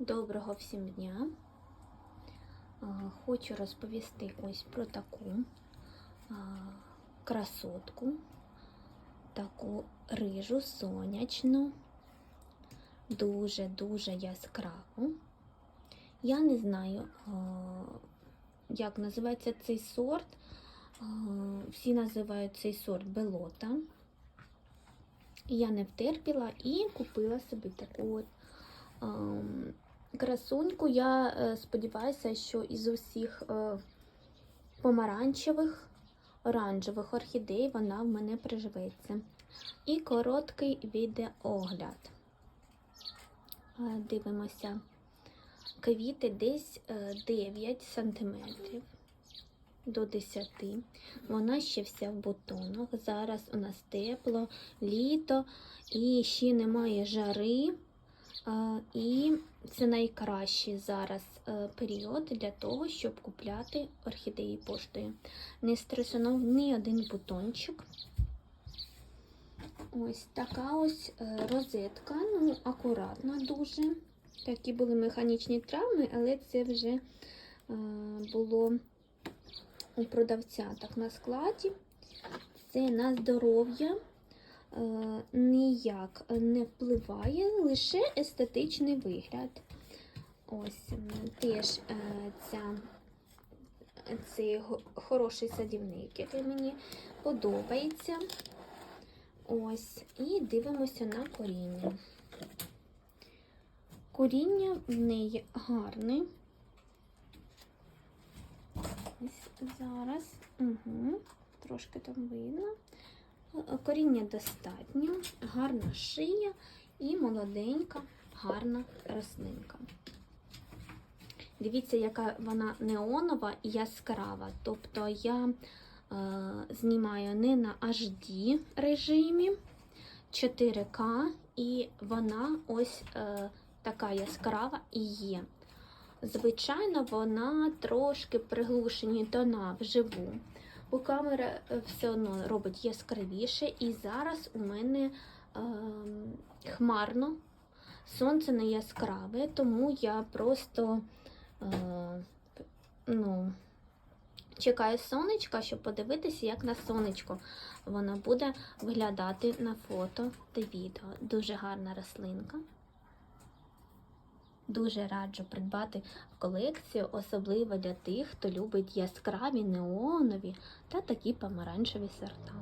Доброго всім дня. Хочу розповісти ось про таку красотку, таку рижу сонячну, дуже-дуже яскраву. Я не знаю, як називається цей сорт. Всі називають цей сорт белота. Я не втерпіла і купила собі таку от красуньку. Я е, сподіваюся, що із усіх е, помаранчевих, оранжевих орхідей вона в мене приживеться. І короткий відеогляд. Е, Дивимося. Квіти десь е, 9 см до 10. Вона ще вся в бутонах. Зараз у нас тепло, літо і ще немає жари. І це найкращий зараз е, період для того, щоб купляти орхідеї поштою. Не стресунув ні один бутончик. Ось така ось е, розетка, ну, акуратна дуже. Такі були механічні травми, але це вже е, було у продавця так на складі. Це на здоров'я ніяк не впливає, лише естетичний вигляд. Ось теж е, ця, цей хороший садівник, який мені подобається. Ось, і дивимося на коріння. Коріння в неї гарне. Ось зараз. Угу. Трошки там видно. Е, Коріння достатньо, гарна шия і молоденька, гарна рослинка. Дивіться, яка вона неонова і яскрава. Тобто я е, знімаю не на HD режимі 4К, і вона ось е, така яскрава і є. Звичайно, вона трошки приглушені тона вживу, бо камера е, все одно робить яскравіше. І зараз у мене е, хмарно, сонце не яскраве, тому я просто ну, чекаю сонечка, щоб подивитися, як на сонечко вона буде виглядати на фото та відео. Дуже гарна рослинка. Дуже раджу придбати колекцію, особливо для тих, хто любить яскраві неонові та такі помаранчеві сорта.